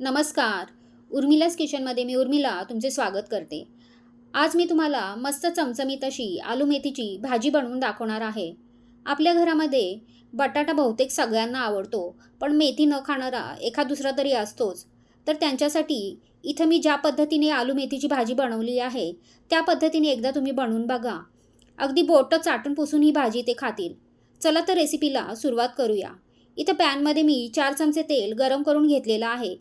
नमस्कार. उर्मिलाच किचनमध्ये मी उर्मिला तुमचे स्वागत करते. आज मी तुम्हाला मस्त चमचमीत अशी आलू मेथीची भाजी बनवून दाखवणार आहे. आपल्या घरामध्ये बटाटा बहुतेक सगळ्यांना आवडतो पण मेथी न खाणारा एखाद दुसरा तरी असतोच. तर त्यांच्यासाठी इथं मी ज्या पद्धतीने आलू मेथीची भाजी बनवली आहे त्या पद्धतीने एकदा तुम्ही बनवून बघा. अगदी बोटं चाटून पुसून ही भाजी ते खातील. चला तर रेसिपीला सुरुवात करूया. इथं पॅनमध्ये मी चार चमचे तेल गरम करून घेतलेलं आहे.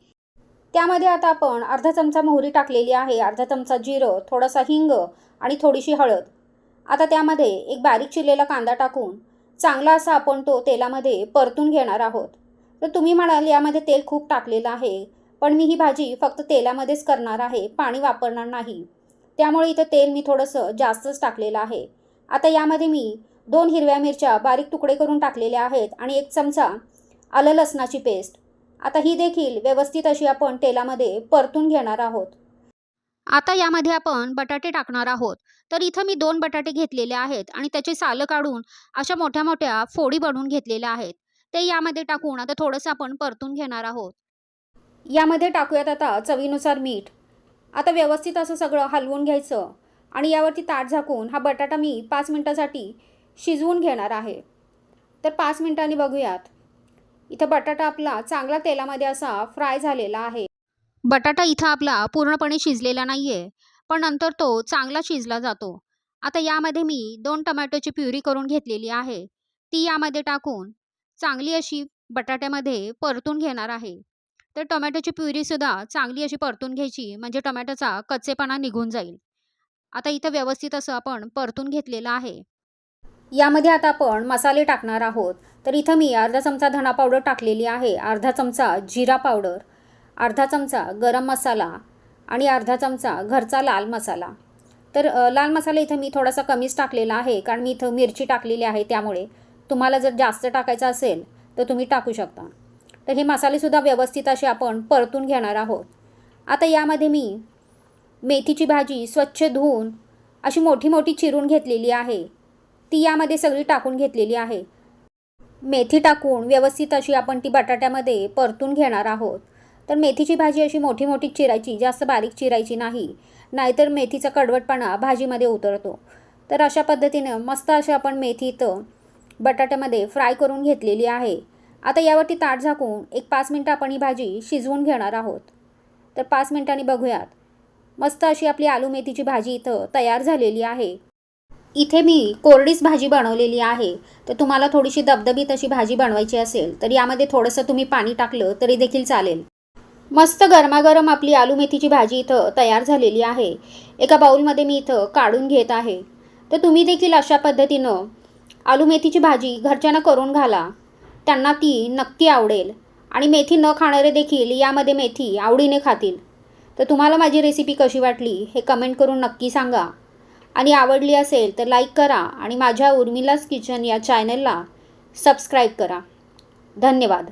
त्यामध्ये आता आपण अर्धा चमचा मोहरी टाकलेली आहे अर्धा चमचा जिरं थोडासा हिंग आणि थोडीशी हळद. आता त्यामध्ये एक बारीक चिरलेला कांदा टाकून चांगला असा आपण तो तेलामध्ये परतून घेणार आहोत. तर तुम्ही म्हणाल यामध्ये तेल खूप टाकलेलं आहे पण मी ही भाजी फक्त तेलामध्येच करणार आहे पाणी वापरणार नाही. त्यामुळे इथं तेल मी थोडंसं जास्तच टाकलेलं आहे. आता यामध्ये मी दोन हिरव्या मिरच्या बारीक तुकडे करून टाकलेल्या आहेत आणि एक चमचा आलं लसणाची पेस्ट. आता ही देखील व्यवस्थित अशी आपण तेलामध्ये परतून घेणार आहोत. आता यामध्ये आपण बटाटे टाकणार आहोत. तर इथं मी दोन बटाटे घेतलेले आहेत आणि त्याची सालं काढून अशा मोठ्या मोठ्या फोडी बनवून घेतलेल्या आहेत. ते यामध्ये टाकून आता थोडंसं आपण परतून घेणार आहोत. यामध्ये टाकूयात आता चवीनुसार मीठ. आता व्यवस्थित असं सगळं हलवून घ्यायचं आणि यावरती ताट झाकून हा बटाटा मी पाच मिनटासाठी शिजवून घेणार आहे. तर पाच मिनटांनी बघूयात. इथं बटाटा आपला चांगला तेलामध्ये असा फ्राय झालेला आहे. बटाटा इथं आपला पूर्णपणे शिजलेला नाही आहे पण नंतर तो चांगला शिजला जातो. आता यामध्ये मी दोन टमॅटोची प्युरी करून घेतलेली आहे. ती यामध्ये टाकून चांगली अशी बटाट्यामध्ये परतून घेणार आहे. तर टोमॅटोची प्युरीसुद्धा चांगली अशी परतून घ्यायची म्हणजे टोमॅटोचा कच्चेपणा निघून जाईल. आता इथं व्यवस्थित असं आपण परतून घेतलेलं आहे. यामध्ये आता आपण मसाले टाकणार आहोत. तर इथं मी अर्धा चमचा धणा पावडर टाकलेली आहे. अर्धा चमचा जिरा पावडर अर्धा चमचा गरम मसाला आणि अर्धा चमचा घरचा लाल मसाला. तर लाल मसाला इथं मी थोडासा कमीच टाकलेला आहे कारण मी इथं मिरची टाकलेली आहे त्यामुळे. तुम्हाला जर जास्त टाकायचं असेल तर तुम्ही टाकू शकता. तर हे मसालेसुद्धा व्यवस्थित असे आपण परतून घेणार आहोत. आता यामध्ये मी मेथीची भाजी स्वच्छ धुवून अशी मोठी मोठी चिरून घेतलेली आहे. ती यामध्ये सगळी टाकून घेतलेली आहे. मेथी टाकून व्यवस्थित अशी आपण ती बटाट्यामध्ये परतून घेणार आहोत. तर मेथीची भाजी अशी मोठी मोठी चिरायची जास्त बारीक चिरायची नाही. नाहीतर मेथीचा कडवटपणा भाजीमध्ये उतरतो. तर अशा पद्धतीनं मस्त अशी आपण मेथी इथं बटाट्यामध्ये फ्राय करून घेतलेली आहे. आता यावरती ताट झाकून एक पाच मिनटं आपण ही भाजी शिजवून घेणार आहोत. तर पाच मिनटांनी बघूयात. मस्त अशी आपली आलू मेथीची भाजी इथं तयार झालेली आहे. इथे मी कोरडीच भाजी बनवलेली आहे. तर तुम्हाला थोडीशी दबदबीत अशी भाजी बनवायची असेल तर यामध्ये थोडंसं तुम्ही पाणी टाकलं तरी देखील चालेल. मस्त गरमागरम आपली आलू मेथीची भाजी इथं तयार झालेली आहे. एका बाऊलमध्ये मी इथं काढून घेत आहे. तर तुम्ही देखील अशा पद्धतीनं आलू मेथीची भाजी घरच्यांना करून घाला. त्यांना ती नक्की आवडेल. आणि मेथी न खाणारे देखील यामध्ये मेथी आवडीने खातील. तर तुम्हाला माझी रेसिपी कशी वाटली हे कमेंट करून नक्की सांगा. आणि आवडली असेल तर लाईक करा आणि माझ्या उर्मिलाच किचन या चॅनलला सबस्क्राईब करा. धन्यवाद.